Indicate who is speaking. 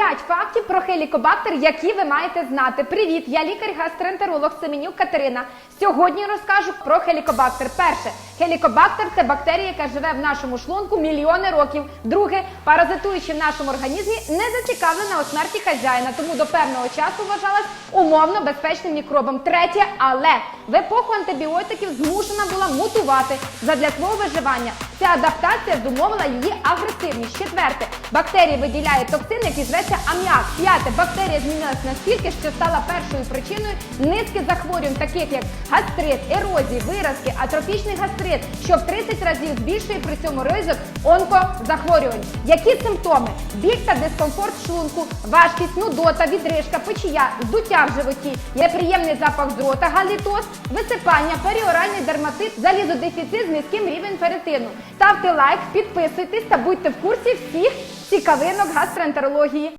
Speaker 1: 5 фактів про хелікобактер, які ви маєте знати. Привіт, я лікар-гастроентеролог Семенюк Катерина. Сьогодні розкажу про хелікобактер. Перше, хелікобактер це бактерія, яка живе в нашому шлунку мільйони років. Друге, паразитуючи в нашому організмі, не зацікавлена у смерті хазяїна, тому до певного часу вважалась умовно безпечним мікробом. Третє, але в епоху антибіотиків змушена була мутувати задля свого виживання. Ця адаптація зумовила її агресивність. Четверте, бактерія виділяє токсин, який зветься аміак. П'яте, бактерія змінилась настільки, що стала першою причиною низки захворювань, таких як гастрит, ерозії, виразки, атрофічний гастрит, що в 30 разів збільшує при цьому ризик онкозахворювань. Які симптоми? Біль та дискомфорт в шлунку, важкість, нудота, відрижка, печія, здуття в животі, неприємний запах з рота, галітоз, висипання, періоральний дерматит, залізодефіцит з низьким рівнем ферритину. Ставте лайк, підписуйтесь та будьте в курсі всіх цікавинок гастроентерології.